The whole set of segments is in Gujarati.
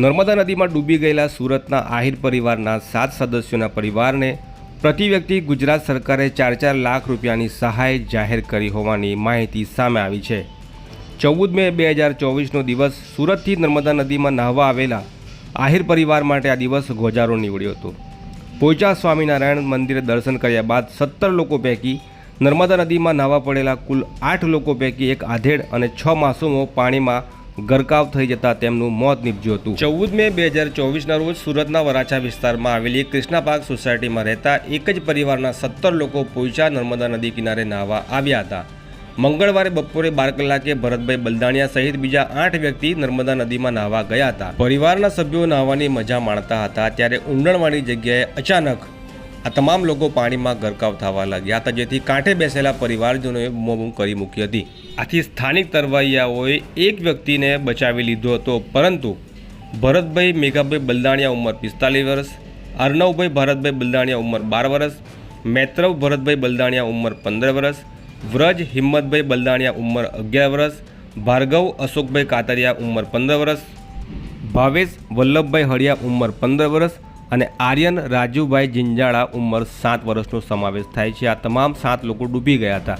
નર્મદા નદીમાં ડૂબી ગયેલા સુરતના આહિર પરિવારના સાત સદસ્યોના પરિવારને પ્રતિ વ્યક્તિ ગુજરાત સરકારે ચાર ચાર લાખ રૂપિયાની સહાય જાહેર કરી હોવાની માહિતી સામે આવી છે. ચૌદ મે બે હજાર ચોવીસનો દિવસ સુરતથી નર્મદા નદીમાં નહાવા આવેલા આહિર પરિવાર માટે આ દિવસ ગોજારો નીવડ્યો હતો. પોચા સ્વામિનારાયણ મંદિરે દર્શન કર્યા બાદ સત્તર લોકો પૈકી નર્મદા નદીમાં નહાવા પડેલા કુલ આઠ લોકો પૈકી એક આધેડ અને છ માસૂમો પાણીમાં ગરકાવ થઈ જતા તેમનું મોત નીપજ્યું હતું. ચૌદ મે બે હજાર ચોવીસના રોજ સુરતના વરાછા વિસ્તારમાં આવેલી કૃષ્ણા સોસાયટીમાં રહેતા એક જ પરિવારના સત્તર લોકો પોઈચા નર્મદા નદી કિનારે નહાવા આવ્યા હતા. મંગળવારે બપોરે બાર કલાકે ભરતભાઈ બલદાણિયા સહિત બીજા આઠ વ્યક્તિ નર્મદા નદીમાં નહાવા ગયા હતા. પરિવારના સભ્યો નાહવાની મજા માણતા હતા, ત્યારે ઊંડણવાળી જગ્યાએ અચાનક આ તમામ લોકો પાણીમાં ગરકાવ થવા લાગ્યા હતા, જેથી કાંઠે બેસેલા પરિવારજનોએ બૂમાબૂમ કરી મૂકી હતી. આથી સ્થાનિક તરવૈયાઓએ એક વ્યક્તિને બચાવી લીધો હતો, પરંતુ ભરતભાઈ મેઘાભાઈ બલદાણિયા ઉંમર પિસ્તાલીસ વર્ષ અર્ણવભાઈ ભરતભાઈ બલદાણિયા ઉંમર બાર વર્ષ, મૈત્રવ ભરતભાઈ બલદાણિયા ઉંમર પંદર વર્ષ, વ્રજ હિંમતભાઈ બલદાણિયા ઉંમર અગિયાર વર્ષ, ભાર્ગવ અશોકભાઈ કાતરિયા ઉંમર પંદર વર્ષ, ભાવેશ વલ્લભભાઈ હળિયા ઉંમર પંદર વર્ષ અને આર્યન રાજુભાઈ જિંજાળા ઉંમર સાત વર્ષનો સમાવેશ થાય છે. આ તમામ સાત લોકો ડૂબી ગયા હતા.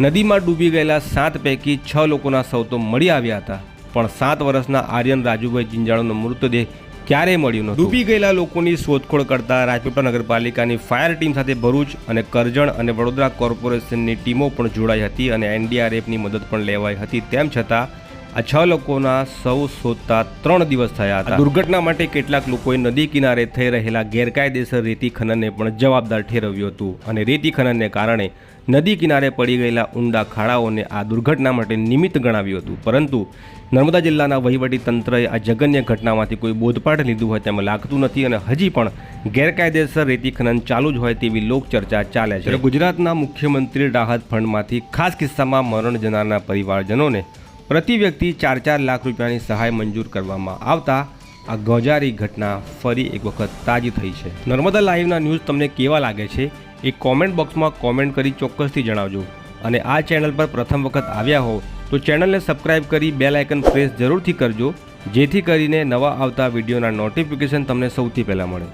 નદીમાં ડૂબી ગયેલા સાત પૈકી છ લોકોના સૌ તો મળી આવ્યા હતા. પણ સાત વર્ષના આર્યન રાજુભાઈ જિંજાળાનો મૃતદેહ ક્યારેય મળ્યો ન ડૂબી ગયેલા લોકોની શોધખોળ કરતા રાજપીપળા નગરપાલિકાની ફાયર ટીમ સાથે ભરૂચ અને કરજણ અને વડોદરા કોર્પોરેશનની ટીમો પણ જોડાઈ હતી અને એનડીઆરએફની મદદ પણ લેવાઈ હતી. તેમ છતાં આ છ લોકોના સૌ શોધતા ત્રણ દિવસ થયા હતા. દુર્ઘટના માટે કેટલાક લોકોએ નદી કિનારે થઈ રહેલા ગેરકાયદેસર રેતી ખનનને પણ જવાબદાર ઠેરવ્યું હતું અને રેતી ખનનને કારણે નદી કિનારે પડી ગયેલા ઊંડા ખાડાઓને આ દુર્ઘટના માટે નિમિત્ત ગણાવ્યું હતું. પરંતુ નર્મદા જિલ્લાના વહીવટી તંત્રએ આ જઘન્ય ઘટનામાંથી કોઈ બોધપાઠ લીધું હોય તેમ લાગતું નથી અને હજી પણ ગેરકાયદેસર રેતી ખનન ચાલુ જ હોય તેવી લોકચર્ચા ચાલે છે. ગુજરાતના મુખ્યમંત્રી રાહત ફંડમાંથી ખાસ કિસ્સામાં મરણ જનારના પરિવારજનોને પ્રતિ વ્યક્તિ ચાર ચાર લાખ રૂપિયાની સહાય મંજૂર કરવામાં આવતા આ ગોજારી ઘટના ફરી એક વખત તાજી થઈ છે. નર્મદા લાઈવના ન્યૂઝ તમને કેવા લાગે છે એ કોમેન્ટ બોક્સમાં કોમેન્ટ કરી ચોક્કસથી જણાવજો. અને આ ચેનલ પર પ્રથમ વખત આવ્યા હો તો ચેનલને સબસ્ક્રાઇબ કરી બેલ આઇકન પ્રેસ જરૂરથી કરજો, જેથી કરીને નવા આવતા વિડીયોના નોટિફિકેશન તમને સૌથી પહેલાં મળે.